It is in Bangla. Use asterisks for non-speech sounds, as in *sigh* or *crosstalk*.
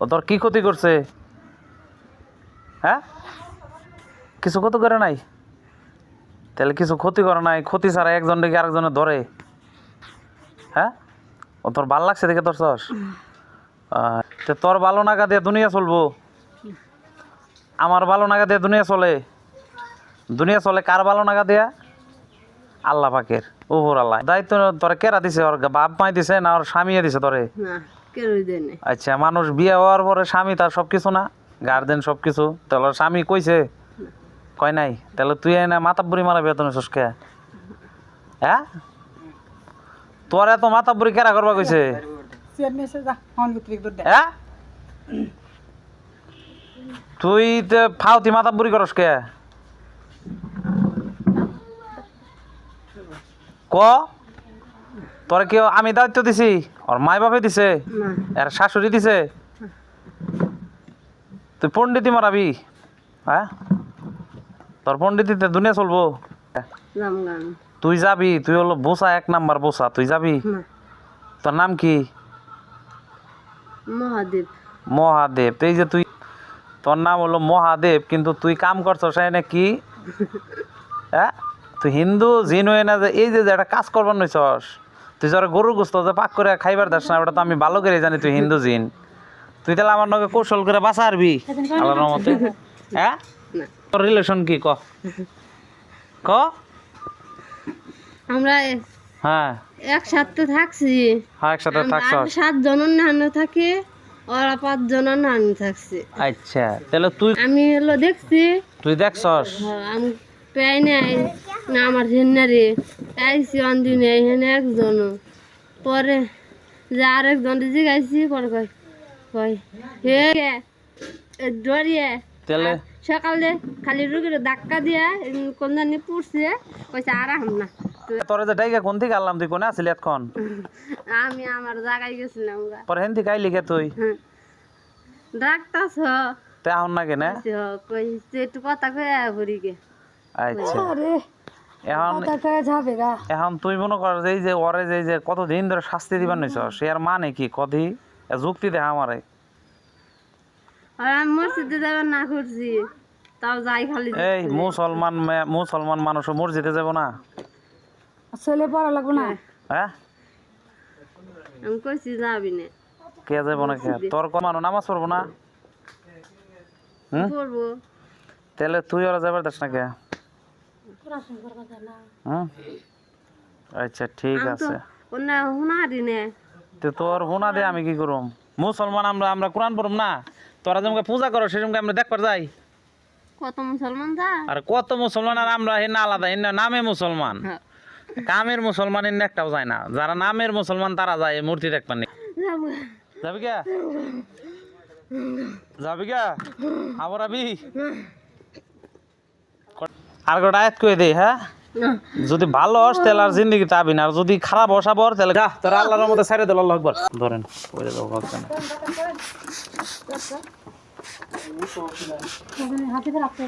ও, তোর কি ক্ষতি করছে? হ্যাঁ? কিছু ক্ষতি করে নাই? তাহলে কিছু ক্ষতি করে নাই, ক্ষতি ছাড়া একজন ডেকে আরেকজনে ধরে? হ্যাঁ? ও, তোর ভালো লাগছে দেখে তোর সস? তো তোর ভালো নাগা দিয়ে দুনিয়া চলবো? আমার ভালো নাগা দিয়ে দুনিয়া চলে? দুনিয়া চলে কার ভালো নাগা দেয়া? আল্লাহ পাকের উপর আল্লাহ। দায়িত্ব তোরে কেরা দিছে? ওর বাপ মাই দিছে না ওর স্বামীয়ে দিছে তোরে? আচ্ছা মানুষ বিয়ে হওয়ার পরে স্বামী তার সব কিছু না? গার্জেন সব কিছু তাহলে স্বামী কইছে? কয় নাই? তাহলে তুই না মাতাব্বরি মারা বেতন কে? হ্যাঁ? তোর এত মাতাব্বরি কেরা করবা কইছে? হ্যাঁ? তুই তো ফাউতি মাতাব্বরি করস কে? ক? তোর কেউ আমি দায়িত্ব দিছি? ওর মাই বাপে দিছে। এর শাশুড়ি দিছে। তুই পণ্ডিতি মারাবি। হ্যাঁ? তোর পণ্ডিতিতে দুনিয়া চলবো। তুই যাবি। তুই হলো বোসা এক নাম্বার বোসা। তুই যাবি? তোর নাম কি? মহাদেব। মহাদেব। এই যে তুই তোর নাম হলো মহাদেব কিন্তু তুই কাম করছস এনে কি? *laughs* হ্যাঁ? তুই হিন্দু জিন হয়ে না যে এই যে যে একটা কাজ করবার নইছস। তুই যারা গরু গোস্ত যে পাক করে খাইবার দাস না ওটা তো আমি ভালো করে জানি তুই হিন্দু জিন। তুই তাহলে আমার নগে কৌশল করে বাঁচা আরবি আল্লাহর রহমতে। হ্যাঁ? তোর রিলেশন কি? ক। ক? আমরা হ্যাঁ। একসাথে থাকছি। হ্যাঁ একসাথে আমরা সাত জনের নানো থাকে ওরা পাঁচ জনের নানি থাকছে। আচ্ছা তাহলে তুই আমি হলো দেখছি। তুই দেখছস? হ্যাঁ, আমি পেয়ে নাই না আমার হেন্নারে আইসি অন্দিনে এখানে একজন পরে যে আরেকজন জিগাইছি পরে কয় কয় হে ডরিয়ে। তাহলে সকালে খালি রুগীর ধাক্কা দিয়ে কোন জানি পুড়ছে কইছে আরাম না। তো তোর যে ডাইগা কোন থেকে আনলাম তুই কোনে আসলি এতক্ষণ? *laughs* আমি আমার জায়গায় গেছিলাম গা। পরে হেন থেকে আইলি কে তুই? হ্যাঁ। ডাক্তার ছ তে এখন না কেনে? কইছে একটু কথা কয়ে ভরি গে আচ্ছা। এখন এখন তুই মনে কর যে এই যে ওরে যে এই যে কতদিন ধরে শাস্তি দিবার নিছ সে আর মানে কি? কদি? যুক্তি দেখা আমারে। আর আমি মসজিদে যাবার না করছি তাও যাই খালি এই মুসলমান মুসলমান মানুষ মসজিদে যাব না। ছেলে পড়া লাগবে না? হ্যাঁ। আমি কইছি যাবি না। কে যাব না কে? তোর নামাজ পড়ব না? হুম? পড়ব। তাহলে তুই ওরা যাবার দেশ না কে? আচ্ছা ঠিক আছে। নে। তো তোর হুনা দে আমি কি করুম? মুসলমান আমরা আমরা কোরআন পড়ুম না? তোরা যেমন পূজা করো সেরকম আমরা দেখবার যাই। কত মুসলমান যা। আর কত মুসলমান আর আমরা হেন আলাদা হেন নামে মুসলমান। হ্যাঁ। কামের মুসলমান এনে একটাও যায় না। যারা নামের মুসলমান তারা যায় মূর্তি দেখবার নি যাব। যাবি কে? যাবি কে? আবার আবি আর গোটা আয়াত কই দেই হ্যাঁ? যদি ভালো হস তাহলে আর জিন্দগি তাবি না। আর যদি খারাপ হসাবর তাহলে যা তোর আল্লাহর রহমতে ছেড়ে দিল আল্লাহ আকবার। ধরেন ওই দাও হাতে রাখতে